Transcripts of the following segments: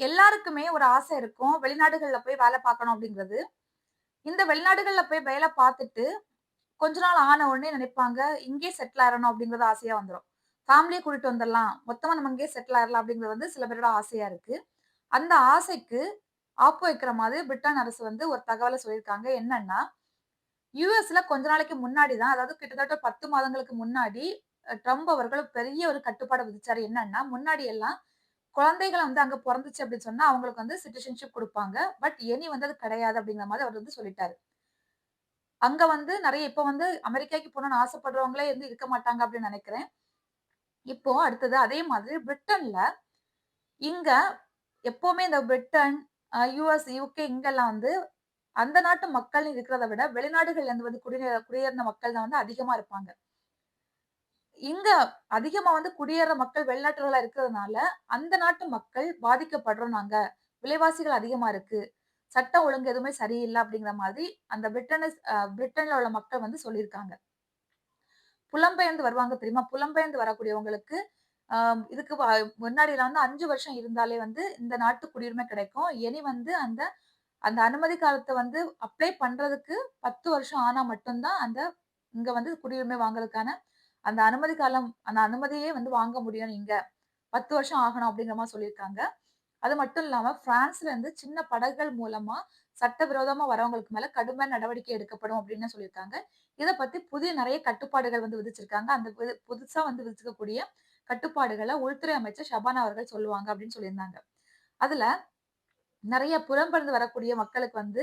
எல்லாருக்குமே ஒரு ஆசை இருக்கும். வெளிநாடுகள்ல போய் வேலை பார்க்கணும் அப்படிங்கிறது. இந்த வெளிநாடுகள்ல போய் வேலை பார்த்துட்டு, கொஞ்ச நாள் ஆன உடனே நினைப்பாங்க, இங்கேயே செட்டில் ஆயிரணும் அப்படிங்கிறது ஆசையா வந்துரும். ஃபேமிலியை கூட்டிட்டு வந்துடலாம் மொத்தமா நம்ம இங்கேயே செட்டில் ஆயிரலாம் அப்படிங்கிறது வந்து சில பேரோட ஆசையா இருக்கு. அந்த ஆசைக்கு ஆப்பு வைக்கிற மாதிரி பிரிட்டன் அரசு வந்து ஒரு தகவலை சொல்லியிருக்காங்க. என்னன்னா, யுஎஸ்ல கொஞ்ச நாளைக்கு முன்னாடி தான், அதாவது கிட்டத்தட்ட 10 மாதங்களுக்கு முன்னாடி ட்ரம்ப் அவர்கள் பெரிய ஒரு கட்டுப்பாடு விதிச்சாரு. என்னன்னா, முன்னாடி எல்லாம் குழந்தைகள் வந்து அங்க பிறந்துச்சு அப்படின்னு சொன்னா, அவங்களுக்கு வந்து சிட்டிசன்ஷிப் கொடுப்பாங்க பட் இனி வந்து அது கிடையாது அப்படிங்கிற மாதிரி அவர் வந்து சொல்லிட்டாரு. அங்க வந்து நிறைய இப்ப வந்து அமெரிக்காக்கு போணும்னு ஆசைப்படுறவங்களே வந்து இருக்க மாட்டாங்க அப்படின்னு நினைக்கிறேன் இப்போ அடுத்தது அதே மாதிரி பிரிட்டன்ல, இங்க எப்பவுமே இந்த பிரிட்டன், யூஎஸ் யூகே இங்கெல்லாம் வந்து அந்த நாட்டு மக்கள் இருக்கிறத விட வெளிநாடுகள்ல இருந்து வந்து குடிநே குடியேறின மக்கள் தான் வந்து அதிகமா இருப்பாங்க. இங்க அதிகமா வந்து குடியேற மக்கள் வெளிநாட்டுகளா இருக்கிறதுனால, அந்த நாட்டு மக்கள் பாதிக்கப்படுறோம் நாங்க. விலைவாசிகள் அதிகமா இருக்கு. சட்டம் ஒழுங்கு எதுவுமே சரியில்லை அப்படிங்கிற மாதிரி அந்த பிரிட்டனிஸ் பிரிட்டன்ல உள்ள மக்கள் வந்து சொல்லியிருக்காங்க. புலம்பெயர்ந்து வருவாங்க தெரியுமா? புலம்பெயர்ந்து வரக்கூடியவங்களுக்கு, இதுக்கு முன்னாடியில முன்னாடிலாம் வந்து அஞ்சு வருஷம் இருந்தாலே வந்து இந்த நாட்டு குடியுரிமை கிடைக்கும். இனி வந்து அந்த அந்த அனுமதி காலத்தை வந்து அப்ளை பண்றதுக்கு 10 வருஷம் ஆனா மட்டும்தான் அந்த இங்க வந்து குடியுரிமை வாங்குறதுக்கான அந்த அனுமதி காலம் அந்த அனுமதியே வந்து வாங்க முடியும் நீங்க பத்து வருஷம் ஆகணும் அப்படிங்கிற மாதிரி சொல்லியிருக்காங்க. அது மட்டும் இல்லாம பிரான்ஸ்ல இருந்து சின்ன படகுகள் மூலமா சட்டவிரோதமா வரவங்களுக்கு மேல கடுமையான நடவடிக்கை எடுக்கப்படும் அப்படின்னு சொல்லியிருக்காங்க. இதை பத்தி புதிய நிறைய கட்டுப்பாடுகள் வந்து விதிச்சிருக்காங்க. அந்த புது புதுசா வந்து விதிச்சிருக்கக்கூடிய கட்டுப்பாடுகளை உள்துறை அமைச்சர் ஷபானா அவர்கள் சொல்லுவாங்க அப்படின்னு சொல்லியிருந்தாங்க. அதுல நிறைய புலம்பெயர்ந்து வரக்கூடிய மக்களுக்கு வந்து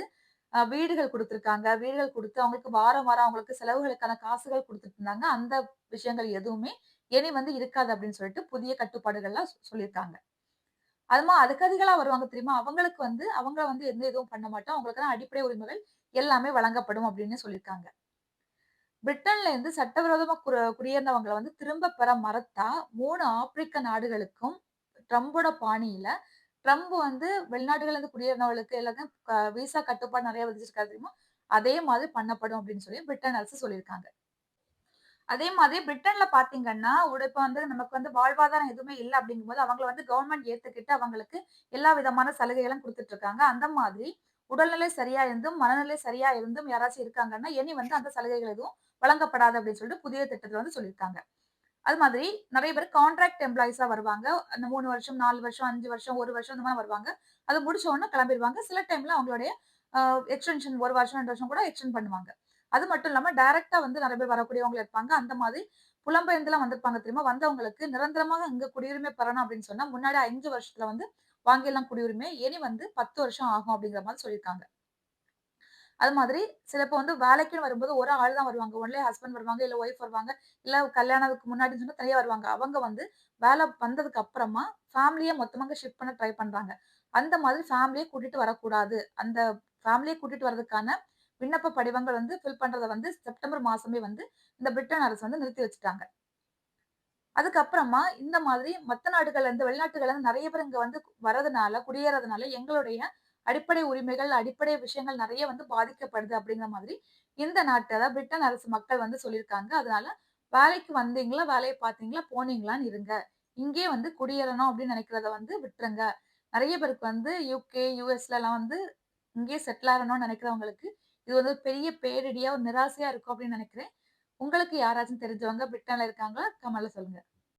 வீடுகள் கொடுத்துருக்காங்க வீடுகள் கொடுத்து அவங்களுக்கு வாரம், வாரம் அவங்களுக்கு செலவுகளுக்கான காசுகள் கொடுத்துட்டு இருந்தாங்க. அந்த விஷயங்கள் எதுவுமே இனி வந்து இருக்காது அப்படின்னு சொல்லிட்டு புதிய கட்டுப்பாடுகள்லாம் சொல்லியிருக்காங்க. அதுமா அதுக்கதிகளா வருவாங்க தெரியுமா? அவங்களுக்கு வந்து அவங்க வந்து எந்த இதுவும் பண்ண மாட்டோம். அவங்களுக்கான அடிப்படை உரிமைகள் எல்லாமே வழங்கப்படும் அப்படின்னு சொல்லியிருக்காங்க. பிரிட்டன்ல இருந்து சட்டவிரோதமா குர குடியேறினவங்கள வந்து திரும்ப பெற மறத்தா மூணு ஆப்பிரிக்க நாடுகளுக்கும் ட்ரம்போட பாணியில ட்ரம்ப் வந்து வெளிநாடுகள்லேருந்து குடியேறினவர்களுக்கு எல்லாத்தையும் விசா கட்டுப்பாடு நிறைய விதிச்சிருக்காரு தெரியுமோ அதே மாதிரி பண்ணப்படும் அப்படின்னு சொல்லி பிரிட்டன் அரசு சொல்லியிருக்காங்க. அதே மாதிரி பிரிட்டன்ல பார்த்தீங்கன்னா, இப்போ வந்து நமக்கு வந்து வாழ்வாதாரம் எதுவுமே இல்லை அப்படிங்கும்போது, அவங்கள வந்து கவர்மெண்ட் ஏத்துக்கிட்டு அவங்களுக்கு எல்லா விதமான சலுகைகளும் கொடுத்துட்டு இருக்காங்க. அந்த மாதிரி உடல்நிலை சரியா இருந்தும், மனநிலை சரியா இருந்தும் யாராச்சும் இருக்காங்கன்னா, இனி வந்து அந்த சலுகைகள் எதுவும் வழங்கப்படாது அப்படின்னு சொல்லிட்டு புதிய திட்டத்துல வந்து சொல்லியிருக்காங்க. அது மாதிரி நிறைய பேர் கான்ட்ராக்ட் எம்ப்ளாயிஸா வருவாங்க. அந்த மூணு வருஷம், நாலு வருஷம், அஞ்சு வருஷம், ஒரு வருஷம் இந்த மாதிரி வருவாங்க. அது முடிச்ச உடனே கிளம்பிருவாங்க. சில டைம்ல அவங்களுடைய எக்ஸ்டென்ஷன் ஒரு வருஷம், ரெண்டு வருஷம் கூட எக்ஸ்டென்ட் பண்ணுவாங்க. அது மட்டும் இல்லாம டைரக்டா வந்து நிறைய பேர் வரக்கூடியவங்க இருப்பாங்க. அந்த மாதிரி புலம்பெயர்ந்துலாம் வந்திருப்பாங்க தெரியுமா? வந்தவங்களுக்கு நிரந்தரமாக இங்க குடியுரிமை பெறணும் அப்படின்னு சொன்னா, முன்னாடி அஞ்சு வருஷத்துல வந்து வாங்கிடலாம் குடியுரிமை. இனி வந்து 10 வருஷம் ஆகும் அப்படிங்கிற மாதிரி சொல்லியிருக்காங்க. அது மாதிரி சில வந்து வேலைக்குன்னு வரும்போது ஒரு ஆள் தான் வருவாங்க. ஒன்லே ஹஸ்பண்ட் வருவாங்க, இல்லை ஒய்ஃப் வருவாங்க, இல்லை கல்யாணத்துக்கு முன்னாடின்னு சொன்னா தனியா வருவாங்க. அவங்க வந்து வேலை வந்ததுக்கு அப்புறமா ஃபேமிலியை மொத்தமாக ஷிஃப்ட் பண்ண ட்ரை பண்றாங்க. அந்த மாதிரி ஃபேமிலியை கூட்டிட்டு வரக்கூடாது. அந்த ஃபேமிலியை கூட்டிட்டு வரதுக்கான விண்ணப்ப படிவங்கள் வந்து ஃபில் பண்றத வந்து செப்டம்பர் மாசமே வந்து இந்த பிரிட்டன் அரசு வந்து நிறுத்தி வச்சுட்டாங்க. அதுக்கப்புறமா இந்த மாதிரி மற்ற நாடுகள்ல இருந்து வெளிநாட்டுகள்ல இருந்து நிறைய பேர் இங்க வந்து வரதுனால, குடியேறதுனால எங்களுடைய அடிப்படை உரிமைகள், அடிப்படை விஷயங்கள் நிறைய வந்து பாதிக்கப்படுது அப்படிங்கிற மாதிரி இந்த நாட்டு அதாவது பிரிட்டன் அரசு மக்கள் வந்து சொல்லியிருக்காங்க. அதனால வேலைக்கு வந்தீங்களா, வேலையை பார்த்தீங்களா, போனீங்களான்னு இருங்க. இங்கே வந்து குடியேறணும் அப்படின்னு நினைக்கிறத வந்து விட்டுருங்க. நிறைய பேருக்கு வந்து யூகே யூஎஸ்ல எல்லாம் வந்து இங்கேயே செட்டில் ஆகணும்னு நினைக்கிறவங்களுக்கு இது வந்து ஒரு பெரிய பேரிடியா, ஒரு நிராசையா இருக்கும் அப்படின்னு நினைக்கிறேன் உங்களுக்கு யாராச்சும் தெரிஞ்சவங்க பிரிட்டன்ல இருக்காங்களா? கமெண்ட்ல சொல்லுங்க.